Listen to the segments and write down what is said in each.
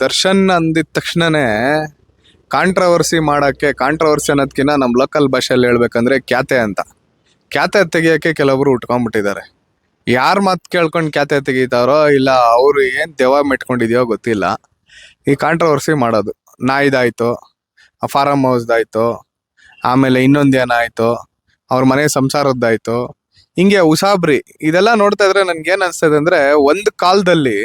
ದರ್ಶನ್ ಅಂದಿದ ತಕ್ಷಣನೇ ಕಾಂಟ್ರವರ್ಸಿ ಮಾಡೋಕ್ಕೆ ಕಾಂಟ್ರವರ್ಸಿ ಅನ್ನೋದಕ್ಕಿಂತ ನಮ್ಮ ಲೋಕಲ್ ಭಾಷೆಯಲ್ಲಿ ಹೇಳ್ಬೇಕಂದ್ರೆ ಖ್ಯಾತೆ ಅಂತ. ಖ್ಯಾತೆ ತೆಗಿಯೋಕ್ಕೆ ಕೆಲವರು ಉಟ್ಕೊಂಡ್ಬಿಟ್ಟಿದ್ದಾರೆ. ಯಾರು ಮಾತು ಕೇಳ್ಕೊಂಡು ಖ್ಯಾತೆ ತೆಗೀತಾರೋ ಇಲ್ಲ ಅವರು ಏನು ದೆವ್ವ ಮೆಟ್ಕೊಂಡಿದೆಯೋ ಗೊತ್ತಿಲ್ಲ. ಈ ಕಾಂಟ್ರವರ್ಸಿ ಮಾಡೋದು. ನಾಯಿದಾಯ್ತು ಫಾರಮ್ ಹೌಸ್ದಾಯ್ತು ಆಮೇಲೆ ಇನ್ನೊಂದು ಏನಾಯ್ತು ಅವ್ರ ಮನೆ ಸಂಸಾರದ್ದಾಯ್ತು. ಹಿಂಗೆ ಉಸಾಬ್ರಿ, ಇದೆಲ್ಲ ನೋಡ್ತಾ ಇದ್ರೆ ನನ್ಗೆ ಏನು ಅನ್ಸ್ತದೆ ಅಂದ್ರೆ ಒಂದ್ ಕಾಲದಲ್ಲಿ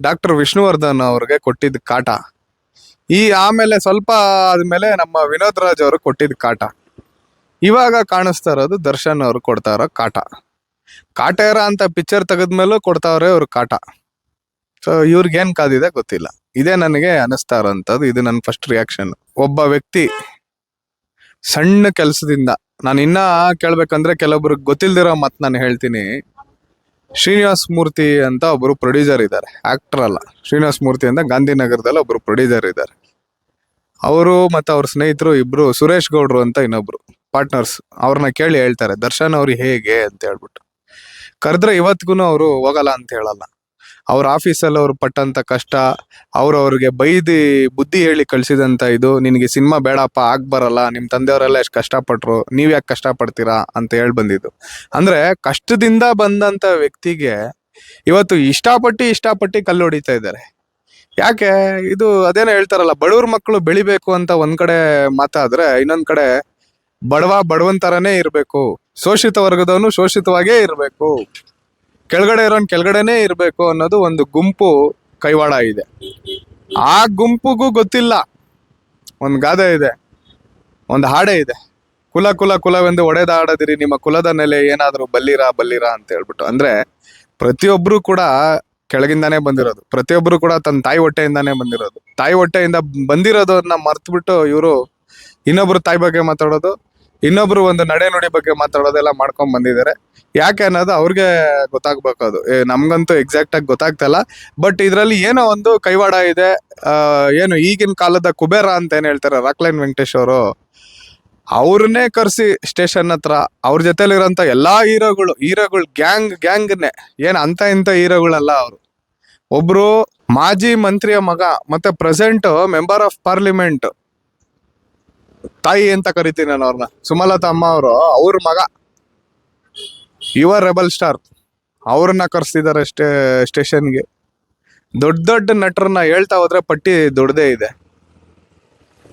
ಡಾಕ್ಟರ್ ವಿಷ್ಣುವರ್ಧನ್ ಅವ್ರಿಗೆ ಕೊಟ್ಟಿದ್ದ ಕಾಟ. ಈ ಆಮೇಲೆ ಸ್ವಲ್ಪ ಆದ್ಮೇಲೆ ನಮ್ಮ ವಿನೋದ್ ರಾಜ್ ಅವರು ಕೊಟ್ಟಿದ್ದ ಕಾಟ. ಇವಾಗ ಕಾಣಿಸ್ತಾ ಇರೋದು ದರ್ಶನ್ ಅವರು ಕೊಡ್ತಾ ಇರೋ ಕಾಟ. ಕಾಟೇರ ಅಂತ ಪಿಕ್ಚರ್ ತೆಗೆದ್ಮೇಲೂ ಕೊಡ್ತಾವ್ರೆ ಅವ್ರ ಕಾಟ. ಸೊ ಇವ್ರಿಗೇನ್ ಕಾದಿದೆ ಗೊತ್ತಿಲ್ಲ. ಇದೇ ನನಗೆ ಅನಿಸ್ತಾ ಇರೋಂಥದ್ದು. ಇದು ನನ್ನ ಫಸ್ಟ್ ರಿಯಾಕ್ಷನ್ ಒಬ್ಬ ವ್ಯಕ್ತಿ ಸಣ್ಣ ಕೆಲಸದಿಂದ, ನಾನು ಇನ್ನ ಕೇಳ್ಬೇಕಂದ್ರೆ ಕೆಲವೊಬ್ರಿಗೆ ಗೊತ್ತಿಲ್ದಿರೋ ಮಾತು ನಾನು ಹೇಳ್ತೀನಿ. ಶ್ರೀನಿವಾಸ್ ಮೂರ್ತಿ ಅಂತ ಒಬ್ರು ಪ್ರೊಡ್ಯೂಸರ್ ಇದ್ದಾರೆ. ಆಕ್ಟರ್ ಅಲ್ಲ. ಶ್ರೀನಿವಾಸ್ ಮೂರ್ತಿ ಅಂತ ಗಾಂಧಿನಗರದಲ್ಲಿ ಒಬ್ರು ಪ್ರೊಡ್ಯೂಸರ್ ಇದ್ದಾರೆ. ಅವರು ಮತ್ತು ಅವ್ರ ಸ್ನೇಹಿತರು ಇಬ್ಬರು ಸುರೇಶ್ ಗೌಡ್ರು ಅಂತ ಇನ್ನೊಬ್ರು ಪಾರ್ಟ್ನರ್ಸ್ ಅವ್ರನ್ನ ಕೇಳಿ ಹೇಳ್ತಾರೆ, ದರ್ಶನ್ ಅವ್ರು ಹೇಗೆ? ಅಂತ ಹೇಳ್ಬಿಟ್ಟು. ಕರೆದ್ರೆ ಇವತ್ತಿಗೂ ಅವರು ಹೋಗಲ್ಲ ಅಂತ ಹೇಳಲ್ಲ. ಅವ್ರ ಆಫೀಸಲ್ಲಿ ಅವ್ರು ಪಟ್ಟಂತ ಕಷ್ಟ, ಅವ್ರು ಅವ್ರಿಗೆ ಬೈದಿ ಬುದ್ಧಿ ಹೇಳಿ ಕಳ್ಸಿದಂತ ಇದು, ನಿನಗೆ ಸಿನಿಮಾ ಬೇಡಪ್ಪ, ಆಗ್ ಬರಲ್ಲ, ನಿಮ್ ತಂದೆಯವರೆಲ್ಲ ಎಷ್ಟು ಕಷ್ಟಪಟ್ರು, ನೀವು ಯಾಕೆ ಕಷ್ಟಪಡ್ತೀರಾ ಅಂತ ಹೇಳಿ ಬಂದಿದ್ದು. ಅಂದ್ರೆ ಕಷ್ಟದಿಂದ ಬಂದಂತ ವ್ಯಕ್ತಿಗೆ ಇವತ್ತು ಇಷ್ಟಪಟ್ಟು ಇಷ್ಟಪಟ್ಟು ಕಲ್ಲು ಹೊಡಿತಾ ಇದ್ದಾರೆ. ಯಾಕೆ? ಇದು ಅದೇನೋ ಹೇಳ್ತಾರಲ್ಲ, ಬಡವ್ರ ಮಕ್ಕಳು ಬೆಳಿಬೇಕು ಅಂತ ಒಂದ್ ಕಡೆ ಮಾತಾದ್ರೆ ಇನ್ನೊಂದ್ ಕಡೆ ಬಡವ ಬಡವನ್ ತರನೇ ಇರ್ಬೇಕು. ಶೋಷಿತ ವರ್ಗದವನು ಶೋಷಿತವಾಗೇ ಇರ್ಬೇಕು. ಕೆಳಗಡೆ ಇರೋನ್ ಕೆಳಗಡೆನೇ ಇರಬೇಕು ಅನ್ನೋದು ಒಂದು ಗುಂಪು ಕೈವಾಡ ಇದೆ. ಆ ಗುಂಪುಗೂ ಗೊತ್ತಿಲ್ಲ. ಒಂದು ಗಾದೆ ಇದೆ. ಒಂದು ಹಾಡೆ ಇದೆ. ಕುಲ ಕುಲ, ಕುಲವೆಂದು ಒಡೆದಾಡದಿರಿ ನಿಮ್ಮ ಕುಲದ ನೆಲೆ ಏನಾದರೂ ಬಲ್ಲಿರಾ ಬಲ್ಲಿರಾ ಅಂತ ಹೇಳ್ಬಿಟ್ಟು. ಅಂದ್ರೆ ಪ್ರತಿಯೊಬ್ರು ಕೂಡ ಕೆಳಗಿಂದಾನೇ ಬಂದಿರೋದು. ಪ್ರತಿಯೊಬ್ರು ಕೂಡ ತನ್ನ ತಾಯಿ ಹೊಟ್ಟೆಯಿಂದಾನೇ ಬಂದಿರೋದು. ತಾಯಿ ಹೊಟ್ಟೆಯಿಂದ ಬಂದಿರೋದನ್ನ ಮರ್ತ್ಬಿಟ್ಟು ಇವರು ಇನ್ನೊಬ್ರು ತಾಯಿ ಬಗ್ಗೆ ಮಾತಾಡೋದು ಇನ್ನೊಬ್ರು ಒಂದು ನಡೆ ನುಡಿ ಬಗ್ಗೆ ಮಾತಾಡೋದೆಲ್ಲ ಮಾಡ್ಕೊಂಡ್ ಬಂದಿದ್ದಾರೆ. ಯಾಕೆ ಅನ್ನೋದು ಅವ್ರಿಗೆ ಗೊತ್ತಾಗ್ಬೇಕು ಅದು. ಏ, ನಮ್ಗಂತೂ ಎಕ್ಸಾಕ್ಟ್ ಆಗಿ ಗೊತ್ತಾಗ್ತಲ್ಲ ಬಟ್ ಇದರಲ್ಲಿ ಏನೋ ಒಂದು ಕೈವಾಡ ಇದೆ. ಏನು ಈಗಿನ ಕಾಲದ ಕುಬೇರ ಅಂತ ಏನ್ ಹೇಳ್ತಾರೆ ರಾಕ್ಲೈನ್ ವೆಂಕಟೇಶ್ ಅವರು? ಅವ್ರನ್ನೇ ಕರ್ಸಿ ಸ್ಟೇಷನ್ ಹತ್ರ ಅವ್ರ ಜೊತೆಲಿರೋಂಥ ಎಲ್ಲಾ ಹೀರೋಗಳು ಹೀರೋಗಳು ಗ್ಯಾಂಗ್ ಗ್ಯಾಂಗ್ನೇ ಏನ್ ಅಂತ ಇಂಥ ಹೀರೋಗಳಲ್ಲ ಅವರು. ಒಬ್ರು ಮಾಜಿ ಮಂತ್ರಿಯ ಮಗ ಮತ್ತೆ ಪ್ರೆಸೆಂಟ್ ಮೆಂಬರ್ ಆಫ್ ಪಾರ್ಲಿಮೆಂಟ್ ತಾಯಿ ಅಂತ ಕರಿತೀನಿ ನಾನು ಅವ್ರನ್ನ. ಸುಮಲತಾ ಅಮ್ಮ ಅವರು, ಅವ್ರ ಮಗ. ಯುವ ರೆಬಲ್ ಸ್ಟಾರ್ ಅವ್ರನ್ನ ಕರೆಸ್ತಿದ್ದಾರೆ ಸ್ಟೇ ಸ್ಟೇಷನ್ಗೆ ದೊಡ್ಡ ದೊಡ್ಡ ನಟರನ್ನ ಹೇಳ್ತಾ ಹೋದ್ರೆ ಪಟ್ಟಿ ದೊಡ್ಡದೇ ಇದೆ.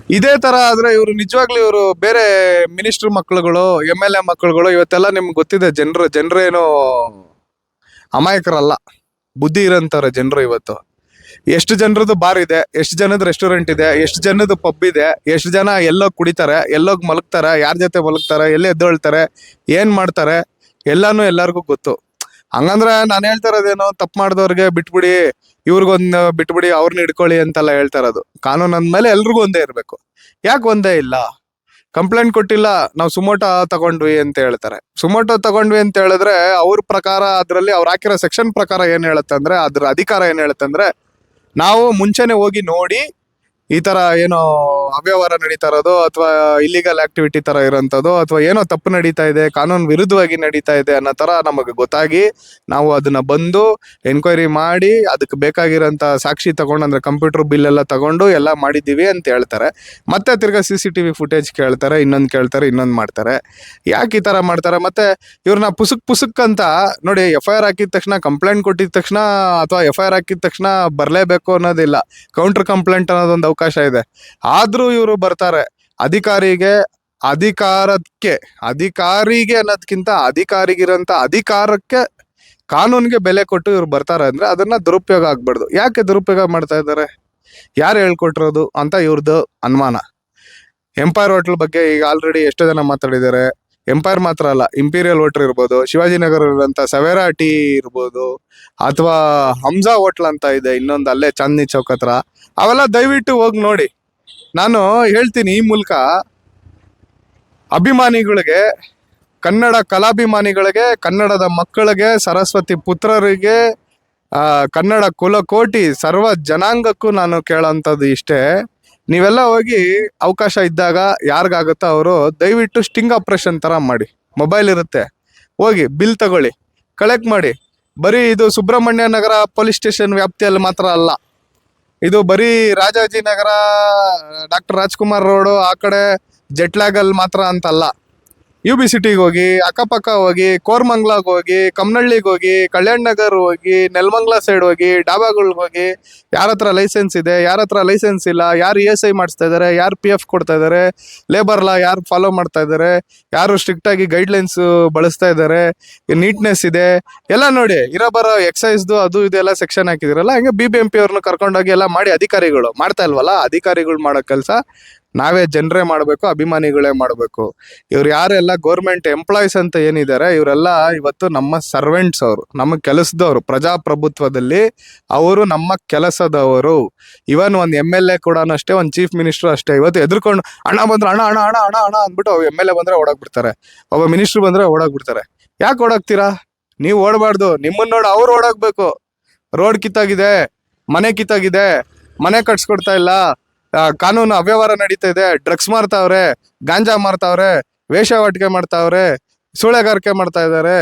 ಇದೇ ತರ ಆದ್ರೆ ಇವರು ನಿಜವಾಗ್ಲೂ ಇವರು ಬೇರೆ ಮಿನಿಸ್ಟರ್ ಮಕ್ಕಳುಗಳು ಎಂ ಎಲ್ ಎ ಮಕ್ಕಳುಗಳು ಇವತ್ತೆಲ್ಲ ನಿಮ್ಗೆ ಗೊತ್ತಿದೆ ಜನರು, ಜನರೇನು ಅಮಾಯಕರಲ್ಲ. ಬುದ್ಧಿ ಇರೋಂಥವ್ರೆ ಜನರು ಇವತ್ತು. ಎಷ್ಟು ಜನರದ್ದು ಬಾರ್ ಇದೆ, ಎಷ್ಟು ಜನದ ರೆಸ್ಟೋರೆಂಟ್ ಇದೆ, ಎಷ್ಟು ಜನದ ಪಬ್ ಇದೆ, ಎಷ್ಟು ಜನ ಎಲ್ಲೋಗಿ ಕುಡಿತಾರೆ, ಎಲ್ಲೋಗಿ ಮಲಗ್ತಾರೆ, ಯಾರ ಜೊತೆ ಮಲಗ್ತಾರೆ, ಎಲ್ಲಿ ಎದ್ದೇಳ್ತಾರೆ ಏನ್ ಮಾಡ್ತಾರೆ, ಎಲ್ಲಾನು ಎಲ್ಲರಿಗೂ ಗೊತ್ತು. ಹಂಗಂದ್ರೆ ನಾನು ಹೇಳ್ತಾ ಇರೋದೇನು, ತಪ್ಪು ಮಾಡಿದವ್ರಿಗೆ ಬಿಟ್ಬಿಡಿ ಇವ್ರಿಗೊಂದು ಬಿಟ್ಬಿಡಿ ಅವ್ರನ್ನ ಹಿಡ್ಕೊಳ್ಳಿ ಅಂತೆಲ್ಲ ಹೇಳ್ತಾ ಇರೋದು. ಕಾನೂನು ಅಂದ್ಮೇಲೆ ಎಲ್ರಿಗೂ ಒಂದೇ ಇರಬೇಕು. ಯಾಕೆ ಒಂದೇ ಇಲ್ಲ? ಕಂಪ್ಲೇಂಟ್ ಕೊಟ್ಟಿಲ್ಲ, ನಾವು ಸುಮೋಟೋ ತಗೊಂಡ್ವಿ ಅಂತ ಹೇಳ್ತಾರೆ. ಸುಮೋಟೋ ತಗೊಂಡ್ವಿ ಅಂತ ಹೇಳಿದ್ರೆ ಅವ್ರ ಪ್ರಕಾರ ಅದರಲ್ಲಿ ಅವ್ರು ಹಾಕಿರೋ ಸೆಕ್ಷನ್ ಪ್ರಕಾರ ಏನ್ ಹೇಳುತ್ತೆ ಅಂದ್ರೆ ಅದ್ರ ಅಧಿಕಾರ ಏನ್ ಹೇಳುತ್ತೆ ಅಂದ್ರೆ ನಾವು ಮುಂಚೆನೆ ಹೋಗಿ ನೋಡಿ ಈ ತರ ಏನೋ ಅವ್ಯವಹಾರ ನಡೀತಾ ಇರೋದು ಅಥವಾ ಇಲ್ಲಿಗಲ್ ಆಕ್ಟಿವಿಟಿ ತರ ಇರೋಂಥದ್ದು ಅಥವಾ ಏನೋ ತಪ್ಪು ನಡೀತಾ ಇದೆ, ಕಾನೂನು ವಿರುದ್ಧವಾಗಿ ನಡೀತಾ ಇದೆ ಅನ್ನೋ ತರ ನಮಗೆ ಗೊತ್ತಾಗಿ ನಾವು ಅದನ್ನ ಬಂದು ಎನ್ಕ್ವೈರಿ ಮಾಡಿ ಅದಕ್ಕೆ ಬೇಕಾಗಿರೋಂಥ ಸಾಕ್ಷಿ ತಗೊಂಡು ಅಂದ್ರೆ ಕಂಪ್ಯೂಟರ್ ಬಿಲ್ ಎಲ್ಲ ತಗೊಂಡು ಎಲ್ಲ ಮಾಡಿದ್ದೀವಿ ಅಂತ ಹೇಳ್ತಾರೆ. ಮತ್ತೆ ತಿರ್ಗಾ C C T V footage ಕೇಳ್ತಾರೆ, ಇನ್ನೊಂದು ಕೇಳ್ತಾರೆ, ಇನ್ನೊಂದು ಮಾಡ್ತಾರೆ. ಯಾಕೆ ಈ ತರ ಮಾಡ್ತಾರೆ? ಮತ್ತೆ ಇವ್ರನ್ನ ಪುಸುಕ್ ಪುಸುಕ್ ಅಂತ ನೋಡಿ ಎಫ್ ಐ ಆರ್ ಹಾಕಿದ ತಕ್ಷಣ ಕಂಪ್ಲೇಂಟ್ ಕೊಟ್ಟಿದ ತಕ್ಷಣ ಅಥವಾ ಎಫ್ ಐ ಆರ್ ಹಾಕಿದ ತಕ್ಷಣ ಬರಲೇಬೇಕು ಅನ್ನೋದಿಲ್ಲ. ಕೌಂಟರ್ ಕಂಪ್ಲೇಂಟ್ ಅನ್ನೋದೊಂದು ಅವಕಾಶ ಇದೆ. ಆದ್ರೂ ಇವರು ಬರ್ತಾರೆ. ಅಧಿಕಾರಿಗೆ ಅಧಿಕಾರಕ್ಕೆ, ಅಧಿಕಾರಿಗೆ ಅನ್ನೋದಕ್ಕಿಂತ ಅಧಿಕಾರಿಗಿರಂತ ಅಧಿಕಾರಕ್ಕೆ ಕಾನೂನಿಗೆ ಬೆಲೆ ಕೊಟ್ಟು ಇವ್ರು ಬರ್ತಾರೆ ಅಂದ್ರೆ ಅದನ್ನ ದುರುಪಯೋಗ ಆಗ್ಬಾರ್ದು. ಯಾಕೆ ದುರುಪಯೋಗ ಮಾಡ್ತಾ ಇದ್ದಾರೆ? ಯಾರು ಹೇಳ್ಕೊಟ್ಟಿರೋದು ಅಂತ ಇವ್ರದ್ದು ಅನುಮಾನ. ಎಂಪೈರ್ ಹೋಟ್ಲ್ ಬಗ್ಗೆ ಈಗ ಆಲ್ರೆಡಿ ಎಷ್ಟೋ ಜನ ಮಾತಾಡಿದ್ದಾರೆ. ಎಂಪೈರ್ ಮಾತ್ರ ಅಲ್ಲ ಇಂಪೀರಿಯಲ್ ಹೋಟ್ಲ್ ಇರ್ಬೋದು ಶಿವಾಜಿನಗರ ಇರುವಂತ ಸವೇರಾ ಟೀ ಇರ್ಬೋದು, ಅಥವಾ ಹಂಸಾ ಹೋಟ್ಲ್ ಅಂತ ಇದೆ, ಇನ್ನೊಂದು ಅಲ್ಲೇ ಚಾಂದಿನಿ ಚೌಕ್ ಹತ್ರ. ಅವೆಲ್ಲ ದಯವಿಟ್ಟು ಹೋಗಿ ನೋಡಿ. ನಾನು ಹೇಳ್ತೀನಿ ಈ ಮೂಲಕ, ಅಭಿಮಾನಿಗಳಿಗೆ, ಕನ್ನಡ ಕಲಾಭಿಮಾನಿಗಳಿಗೆ, ಕನ್ನಡದ ಮಕ್ಕಳಿಗೆ, ಸರಸ್ವತಿ ಪುತ್ರರಿಗೆ ಕನ್ನಡ ಕುಲಕೋಟಿ ಸರ್ವ ಜನಾಂಗಕ್ಕೂ ನಾನು ಕೇಳೋಂಥದ್ದು ಇಷ್ಟೇ. ನೀವೆಲ್ಲ ಹೋಗಿ ಅವಕಾಶ ಇದ್ದಾಗ ಯಾರಿಗಾಗುತ್ತೋ ಅವರು ದಯವಿಟ್ಟು ಸ್ಟಿಂಗ್ ಆಪರೇಷನ್ ಥರ ಮಾಡಿ. ಮೊಬೈಲ್ ಇರುತ್ತೆ. ಹೋಗಿ ಬಿಲ್ ತಗೊಳ್ಳಿ. ಕಲೆಕ್ಟ್ ಮಾಡಿ. ಬರೀ ಇದು ಸುಬ್ರಹ್ಮಣ್ಯ ನಗರ ಪೊಲೀಸ್ ಸ್ಟೇಷನ್ ವ್ಯಾಪ್ತಿಯಲ್ಲಿ ಮಾತ್ರ ಅಲ್ಲ. ಇದು ಬರೀ ರಾಜಾಜಿನಗರ ಡಾಕ್ಟರ್ ರಾಜ್ಕುಮಾರ್ ರೋಡು ಆ ಕಡೆ ಜೆಟ್ಲಾಗಲ್ಲಿ ಮಾತ್ರ ಅಂತಲ್ಲ. ಯು ಬಿ ಸಿಟಿಗೆ ಹೋಗಿ, ಅಕ್ಕಪಕ್ಕ ಹೋಗಿ ಕೋರ್ಮಂಗ್ಲಾಗ್ ಹೋಗಿ, ಕಮ್ನಳ್ಳಿಗೆ ಹೋಗಿ, ಕಲ್ಯಾಣ್ ನಗರ್ ಹೋಗಿ, ನೆಲ್ಮಂಗ್ಲಾ ಸೈಡ್ ಹೋಗಿ, ಡಾಬಾಗಳ್ಗೆ ಹೋಗಿ, ಯಾರ ಹತ್ರ ಲೈಸೆನ್ಸ್ ಇದೆ, ಯಾರ ಹತ್ರ ಲೈಸೆನ್ಸ್ ಇಲ್ಲ, ಯಾರು ಇ ಎಸ್ ಐ ಮಾಡಿಸ್ತಾ ಇದ್ದಾರೆ ಯಾರು ಪಿ ಎಫ್ ಕೊಡ್ತಾ ಇದ್ದಾರೆ ಲೇಬರ್ ಲಾ ಯಾರು ಫಾಲೋ ಮಾಡ್ತಾ ಇದ್ದಾರೆ ಯಾರು ಸ್ಟ್ರಿಕ್ಟ್ ಆಗಿ ಗೈಡ್ಲೈನ್ಸ್ ಬಳಸ್ತಾ ಇದ್ದಾರೆ ನೀಟ್ನೆಸ್ ಇದೆ. ಎಲ್ಲ ನೋಡಿ ಇರೋ ಬರೋ ಎಕ್ಸೈಸ್ದು ಅದು ಇದೆಲ್ಲ ಸೆಕ್ಷನ್ ಹಾಕಿದಿರಲ್ಲ, ಹಂಗೆ ಬಿ ಬಿ ಎಂ ಪಿ ಅವ್ರನ್ನ ಕರ್ಕೊಂಡೋಗಿ ಎಲ್ಲ ಮಾಡಿ ಅಧಿಕಾರಿಗಳು, ಮಾಡ್ತಾ ಇಲ್ವಲ್ಲ, ಅಧಿಕಾರಿಗಳು ಮಾಡೋ ಕೆಲಸ ನಾವೇ ಜನರೇ ಮಾಡಬೇಕು, ಅಭಿಮಾನಿಗಳೇ ಮಾಡಬೇಕು. ಇವ್ರು ಯಾರೆಲ್ಲ ಗೌರ್ಮೆಂಟ್ ಎಂಪ್ಲಾಯೀಸ್ ಅಂತ ಏನಿದ್ದಾರೆ ಇವರೆಲ್ಲ ಇವತ್ತು ನಮ್ಮ ಸರ್ವೆಂಟ್ಸ್ ಅವರು, ನಮ್ಮ ಕೆಲಸದವರು, ಪ್ರಜಾಪ್ರಭುತ್ವದಲ್ಲಿ ಅವರು ನಮ್ಮ ಕೆಲಸದವರು. ಇವನ್ ಒಂದು ಎಂ ಎಲ್ ಎ ಕೂಡ ಅಷ್ಟೇ, ಒಂದು ಚೀಫ್ ಮಿನಿಸ್ಟರ್ ಅಷ್ಟೇ, ಇವತ್ತು ಎದ್ರುಕೊಂಡು ಅಣ್ಣ ಬಂದ್ರೆ ಅಣ್ಣ ಅಣ್ಣ ಅಣ್ಣ ಹಣ ಅಣ್ಣ ಅಂದ್ಬಿಟ್ಟು ಎಂ ಎಲ್ ಎ ಬಂದ್ರೆ ಓಡಾಕ್ಬಿಡ್ತಾರೆ. ಒಬ್ಬ ಮಿನಿಸ್ಟರ್ ಬಂದ್ರೆ ಓಡಾಕ್ಬಿಡ್ತಾರೆ. ಯಾಕೆ ಓಡಾಕ್ತೀರಾ? ನೀವು ಓಡಬಾರ್ದು ನಿಮ್ಮನ್ನ ನೋಡಿ ಅವ್ರು ಓಡಾಕ್ಬೇಕು. ರೋಡ್ ಕಿತ್ತಾಗಿದೆ, ಮನೆ ಕಿತ್ತಾಗಿದೆ, ಮನೆ ಕಟ್ಸ್ಕೊಡ್ತಾ ಇಲ್ಲ. ಕಾನೂನು ಅವ್ಯವಹಾರ ನಡೀತಾ ಇದೆ. ಡ್ರಗ್ಸ್ ಮಾರ್ತಾವ್ರೆ, ಗಾಂಜಾ ಮಾರ್ತಾವ್ರೆ ವೇಷವಾಟಿಕೆ ಮಾಡ್ತಾವ್ರೆ, ಸೂಳೆಗಾರಿಕೆ ಮಾಡ್ತಾ ಇದ್ದಾರೆ.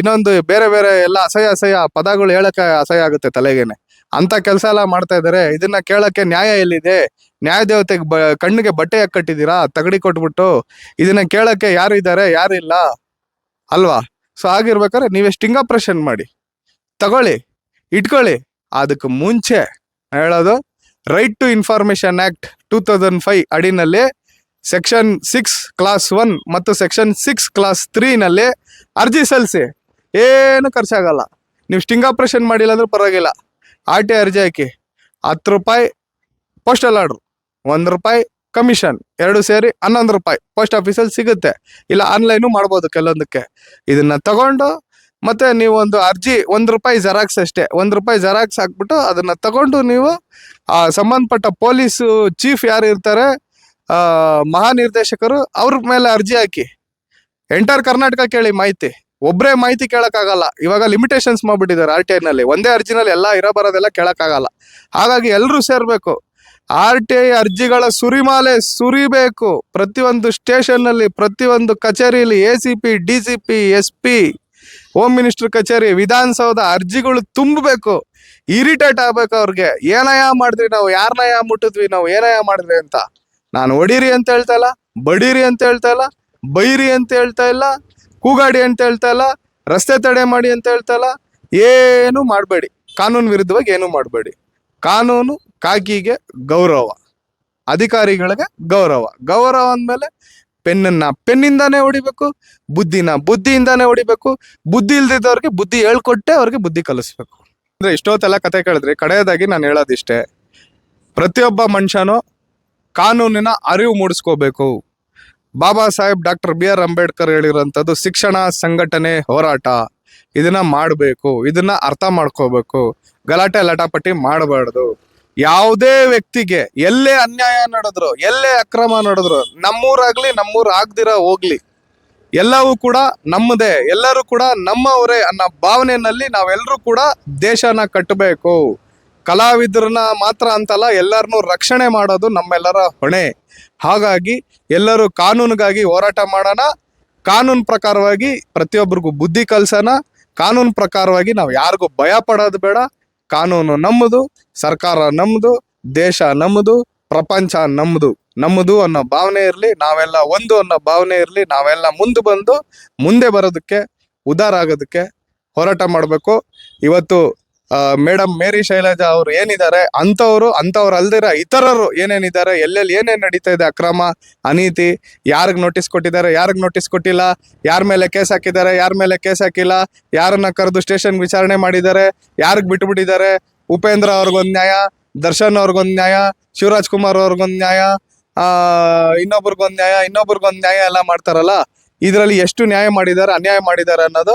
ಇನ್ನೊಂದು ಬೇರೆ ಬೇರೆ ಎಲ್ಲ ಅಸಹ್ಯ ಅಸಹ್ಯ ಪದಗಳು ಹೇಳಕ್ಕೆ ಅಸಹ್ಯ ಆಗುತ್ತೆ ತಲೆಗೇನೆ. ಅಂತ ಕೆಲಸ ಎಲ್ಲ ಮಾಡ್ತಾ ಇದ್ದಾರೆ. ಇದನ್ನ ಕೇಳಕ್ಕೆ ನ್ಯಾಯ ಎಲ್ಲಿದೆ? ನ್ಯಾಯ ದೇವತೆಗೆ ಬ, ಕಣ್ಣಿಗೆ ಬಟ್ಟೆ ಯಾಕೆ ಕಟ್ಟಿದ್ದೀರಾ? ತಗಡಿ ಕೊಟ್ಬಿಟ್ಟು ಇದನ್ನ ಕೇಳಕ್ಕೆ ಯಾರು ಇದ್ದಾರೆ? ಯಾರು ಇಲ್ಲ? ಅಲ್ವಾ? ಸೊ ಆಗಿರ್ಬೇಕಾದ್ರೆ ನೀವೇ ಸ್ಟಿಂಗ್ ಆಪರೇಷನ್ ಮಾಡಿ. ತಗೊಳ್ಳಿ, ಇಟ್ಕೊಳ್ಳಿ. ಅದಕ್ಕೆ ಮುಂಚೆ ಹೇಳೋದು right to information act two thousand five ಅಡಿನಲ್ಲಿ section six clause one ಮತ್ತು ಸೆಕ್ಷನ್ ಸಿಕ್ಸ್ ಕ್ಲಾಸ್ ತ್ರೀನಲ್ಲಿ ಅರ್ಜಿ ಸಲ್ಲಿಸಿ. ಏನು ಖರ್ಚಾಗಲ್ಲ. ನೀವು ಸ್ಟಿಂಗ್ ಆಪ್ರೇಷನ್ ಮಾಡಿಲ್ಲ ಅಂದ್ರೆ ಪರವಾಗಿಲ್ಲ. ಆರ್ ಟಿ ಅರ್ಜಿ ಹಾಕಿ. ಹತ್ತು ರೂಪಾಯಿ ಪೋಸ್ಟಲ್ ಆರ್ಡ್ರು ಒಂದು ರೂಪಾಯಿ ಕಮಿಷನ್ ಎರಡು ಸೇರಿ ಹನ್ನೊಂದು ರೂಪಾಯಿ ಪೋಸ್ಟ್ ಆಫೀಸಲ್ಲಿ ಸಿಗುತ್ತೆ. ಇಲ್ಲ ಆನ್ಲೈನು ಮಾಡ್ಬೋದು ಕೆಲವೊಂದಕ್ಕೆ. ಇದನ್ನ ತಗೊಂಡು ಮತ್ತೆ ನೀವು ಒಂದು ಅರ್ಜಿ ಒಂದು ರೂಪಾಯಿ ಜೆರಾಕ್ಸ್ ಅಷ್ಟೇ, ಒಂದು ರೂಪಾಯಿ ಜೆರಾಕ್ಸ್ ಹಾಕ್ಬಿಟ್ಟು ಅದನ್ನ ತಗೊಂಡು ನೀವು, ಆ, ಸಂಬಂಧಪಟ್ಟ ಪೊಲೀಸು ಚೀಫ್ ಯಾರು ಇರ್ತಾರೆ ಮಹಾನಿರ್ದೇಶಕರು ಅವ್ರ ಮೇಲೆ ಅರ್ಜಿ ಹಾಕಿ. ಎಂಟರ್ ಕರ್ನಾಟಕ ಕೇಳಿ ಮಾಹಿತಿ. ಒಬ್ಬರೇ ಮಾಹಿತಿ ಕೇಳೋಕ್ಕಾಗಲ್ಲ. ಇವಾಗ ಲಿಮಿಟೇಷನ್ಸ್ ಮಾಡ್ಬಿಟ್ಟಿದ್ದಾರೆ ಆರ್ ಟಿ ಐನಲ್ಲಿ ಒಂದೇ ಅರ್ಜಿನಲ್ಲಿ ಎಲ್ಲ ಇರೋ ಬರೋದೆಲ್ಲ ಕೇಳೋಕ್ಕಾಗಲ್ಲ. ಹಾಗಾಗಿ ಎಲ್ಲರೂ ಸೇರಬೇಕು. ಆರ್ ಟಿ ಐ ಅರ್ಜಿಗಳ ಸುರಿಮಾಲೆ ಸುರಿಬೇಕು. ಪ್ರತಿಯೊಂದು ಸ್ಟೇಷನ್ನಲ್ಲಿ ಪ್ರತಿಯೊಂದು ಕಚೇರಿಯಲ್ಲಿ A C P D C P S P home minister ಕಚೇರಿ ವಿಧಾನಸೌಧ ಅರ್ಜಿಗಳು ತುಂಬಬೇಕು. ಇರಿಟೇಟ್ ಆಗ್ಬೇಕು ಅವ್ರಿಗೆ. ಏನಯ ಮಾಡಿದ್ವಿ ನಾವು? ಯಾರನಯ ಮುಟ್ಟಿದ್ವಿ ನಾವು? ಏನಯ ಮಾಡಿದ್ವಿ ಅಂತ? ನಾನು ಹೊಡೀರಿ ಅಂತ ಹೇಳ್ತಾ ಇಲ್ಲ, ಬಡೀರಿ ಅಂತ ಹೇಳ್ತಾ ಇಲ್ಲ, ಬೈರಿ ಅಂತ ಹೇಳ್ತಾ ಇಲ್ಲ, ಕೂಗಾಡಿ ಅಂತ ಹೇಳ್ತಾ ಇಲ್ಲ, ರಸ್ತೆ ತಡೆ ಮಾಡಿ ಅಂತ ಹೇಳ್ತಾ ಇಲ್ಲ, ಏನು ಮಾಡಬೇಡಿ. ಕಾನೂನು ವಿರುದ್ಧವಾಗಿ ಏನು ಮಾಡಬೇಡಿ. ಕಾನೂನು ಕಾಕಿಗೆ ಗೌರವ. ಅಧಿಕಾರಿಗಳಿಗೆ ಗೌರವ. ಗೌರವ ಅಂದಮೇಲೆ ಪೆನ್ನನ್ನ ಪೆನ್ನಿಂದಾನೇ ಹೊಡಿಬೇಕು, ಬುದ್ಧಿನ ಬುದ್ಧಿಯಿಂದಾನೇ ಹೊಡಿಬೇಕು, ಬುದ್ಧಿ ಇಲ್ದಿದ್ದವ್ರಿಗೆ ಬುದ್ಧಿ ಹೇಳ್ಕೊಟ್ಟೆ ಅವ್ರಿಗೆ ಬುದ್ಧಿ ಕಲಿಸ್ಬೇಕು. ಅಂದ್ರೆ ಇಷ್ಟೊತ್ತೆಲ್ಲ ಕತೆ ಕೇಳಿದ್ರಿ ಕಡೆಯದಾಗಿ ನಾನು ಹೇಳೋದಿಷ್ಟೇ. ಪ್ರತಿಯೊಬ್ಬ ಮನುಷ್ಯನು ಕಾನೂನಿನ ಅರಿವು ಮೂಡಿಸ್ಕೋಬೇಕು. Baba Saheb doctor B R Ambedkar ಹೇಳಿರೋಂಥದ್ದು ಶಿಕ್ಷಣ ಸಂಘಟನೆ ಹೋರಾಟ. ಇದನ್ನ ಮಾಡಬೇಕು, ಇದನ್ನ ಅರ್ಥ ಮಾಡ್ಕೋಬೇಕು. ಗಲಾಟೆ ಲಟಾಪಟಿ ಮಾಡಬಾರ್ದು. ಯಾವುದೇ ವ್ಯಕ್ತಿಗೆ ಎಲ್ಲೇ ಅನ್ಯಾಯ ನಡೆದ್ರು, ಎಲ್ಲೇ ಅಕ್ರಮ ನಡೆದ್ರು, ನಮ್ಮೂರಾಗ್ಲಿ, ನಮ್ಮೂರ್ ಆಗ್ದಿರ ಹೋಗ್ಲಿ. ಎಲ್ಲವೂ ಕೂಡ ನಮ್ಮದೇ, ಎಲ್ಲರೂ ಕೂಡ ನಮ್ಮವರೇ ಅನ್ನೋ ಭಾವನೆಯಲ್ಲಿ ನಾವೆಲ್ಲರೂ ಕೂಡ ದೇಶನ ಕಟ್ಟಬೇಕು. ಕಲಾವಿದ್ರನ್ನ ಮಾತ್ರ ಅಂತಲ್ಲ, ಎಲ್ಲರನ್ನೂ ರಕ್ಷಣೆ ಮಾಡೋದು ನಮ್ಮೆಲ್ಲರ ಹೊಣೆ. ಹಾಗಾಗಿ ಎಲ್ಲರೂ ಕಾನೂನಿಗಾಗಿ ಹೋರಾಟ ಮಾಡೋಣ. ಕಾನೂನು ಪ್ರಕಾರವಾಗಿ ಪ್ರತಿಯೊಬ್ಬರಿಗೂ ಬುದ್ಧಿ ಕಲ್ಸೋಣ. ಕಾನೂನು ಪ್ರಕಾರವಾಗಿ ನಾವು ಯಾರಿಗೂ ಭಯ ಪಡೋದು ಬೇಡ. ಕಾನೂನು ನಮ್ಮದು, ಸರ್ಕಾರ ನಮ್ಮದು, ದೇಶ ನಮ್ಮದು, ಪ್ರಪಂಚ ನಮ್ಮದು. ನಮ್ಮದು ಅನ್ನೋ ಭಾವನೆ ಇರಲಿ, ನಾವೆಲ್ಲ ಒಂದು ಅನ್ನೋ ಭಾವನೆ ಇರಲಿ, ನಾವೆಲ್ಲ ಮುಂದೆ ಬಂದು ಮುಂದೆ ಬರೋದಕ್ಕೆ, ಉದಾರ ಆಗೋದಕ್ಕೆ ಹೋರಾಟ ಮಾಡಬೇಕು. ಇವತ್ತು ಮೇಡಮ್ ಮೇರಿ ಶೈಲಜಾ ಅವರು ಏನಿದ್ದಾರೆ, ಅಂಥವ್ರು ಅಂಥವ್ರು ಅಲ್ದಿರ ಇತರರು ಏನೇನಿದ್ದಾರೆ, ಎಲ್ಲೆಲ್ಲಿ ಏನೇನು ನಡೀತಾ ಇದೆ ಅಕ್ರಮ, ಅನೀತಿ, ಯಾರಿಗೆ ನೋಟಿಸ್ ಕೊಟ್ಟಿದ್ದಾರೆ, ಯಾರಿಗೆ ನೋಟಿಸ್ ಕೊಟ್ಟಿಲ್ಲ, ಯಾರ ಮೇಲೆ ಕೇಸ್ ಹಾಕಿದ್ದಾರೆ, ಯಾರ ಮೇಲೆ ಕೇಸ್ ಹಾಕಿಲ್ಲ, ಯಾರನ್ನ ಕರೆದು ಸ್ಟೇಷನ್ ವಿಚಾರಣೆ ಮಾಡಿದ್ದಾರೆ, ಯಾರಿಗೆ ಬಿಟ್ಟುಬಿಟ್ಟಿದ್ದಾರೆ ಉಪೇಂದ್ರ ಅವ್ರಿಗೊಂದು ನ್ಯಾಯ, ದರ್ಶನ್ ಅವ್ರಿಗೊಂದು ನ್ಯಾಯ, ಶಿವರಾಜ್ ಕುಮಾರ್ ಅವ್ರಿಗೊಂದು ನ್ಯಾಯ ಇನ್ನೊಬ್ರಿಗೊಂದು ನ್ಯಾಯ ಇನ್ನೊಬ್ರಿಗೊಂದು ನ್ಯಾಯ ಎಲ್ಲ ಮಾಡ್ತಾರಲ್ಲ, ಇದರಲ್ಲಿ ಎಷ್ಟು ನ್ಯಾಯ ಮಾಡಿದ್ದಾರೆ, ಅನ್ಯಾಯ ಮಾಡಿದ್ದಾರೆ ಅನ್ನೋದು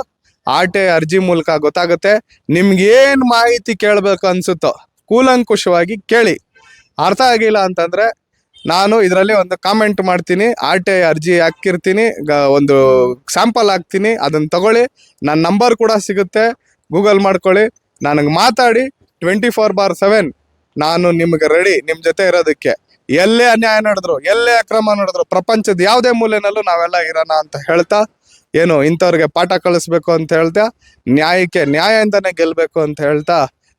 ಆರ್ ಟಿ ಐ ಅರ್ಜಿ ಮೂಲಕ ಗೊತ್ತಾಗುತ್ತೆ. ನಿಮ್ಗೇನು ಮಾಹಿತಿ ಕೇಳಬೇಕು ಅನ್ಸುತ್ತೋ, ಕೂಲಂಕುಷವಾಗಿ ಕೇಳಿ. ಅರ್ಥ ಆಗಿಲ್ಲ ಅಂತಂದ್ರೆ ನಾನು ಇದರಲ್ಲಿ ಒಂದು ಕಾಮೆಂಟ್ ಮಾಡ್ತೀನಿ ಆರ್ ಟಿ ಐ ಅರ್ಜಿ ಹಾಕಿರ್ತೀನಿ ಒಂದು ಸ್ಯಾಂಪಲ್ ಹಾಕ್ತೀನಿ ಅದನ್ನ ತಗೊಳ್ಳಿ. ನನ್ನ ನಂಬರ್ ಕೂಡ ಸಿಗುತ್ತೆ ಗೂಗಲ್ ಮಾಡ್ಕೊಳ್ಳಿ. ನನಗೆ ಮಾತಾಡಿ ಟ್ವೆಂಟಿ ಫೋರ್ ಬಾರ್ ಸೆವೆನ್ ನಾನು ನಿಮ್ಗೆ ರೆಡಿ ನಿಮ್ಮ ಜೊತೆ ಇರೋದಕ್ಕೆ. ಎಲ್ಲೇ ಅನ್ಯಾಯ ನಡೆದ್ರು, ಎಲ್ಲೇ ಅಕ್ರಮ ನಡೆದ್ರು, ಪ್ರಪಂಚದ ಯಾವುದೇ ಮೂಲೆಯಲ್ಲೂ ನಾವೆಲ್ಲ ಇರೋಣ ಅಂತ ಹೇಳ್ತಾ ಏನು ಇಂಥವ್ರಿಗೆ ಪಾಠ ಕಳಿಸ್ಬೇಕು ಅಂತ ಹೇಳ್ತಾ, ನ್ಯಾಯಕ್ಕೆ ನ್ಯಾಯದಿಂದನೇ ಗೆಲ್ಲಬೇಕು ಅಂತ ಹೇಳ್ತಾ,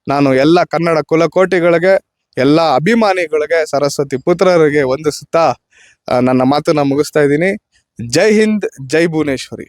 ನಾನು ಎಲ್ಲ ಕನ್ನಡ ಕುಲಕೋಟಿಗಳಿಗೆ, ಎಲ್ಲ ಅಭಿಮಾನಿಗಳಿಗೆ, ಸರಸ್ವತಿ ಪುತ್ರರಿಗೆ ವಂದಿಸುತ್ತಾ ನನ್ನ ಮಾತನ್ನ ಮುಗಿಸ್ತಾ ಇದ್ದೀನಿ. ಜೈ ಹಿಂದ್, ಜೈ ಭುವನೇಶ್ವರಿ.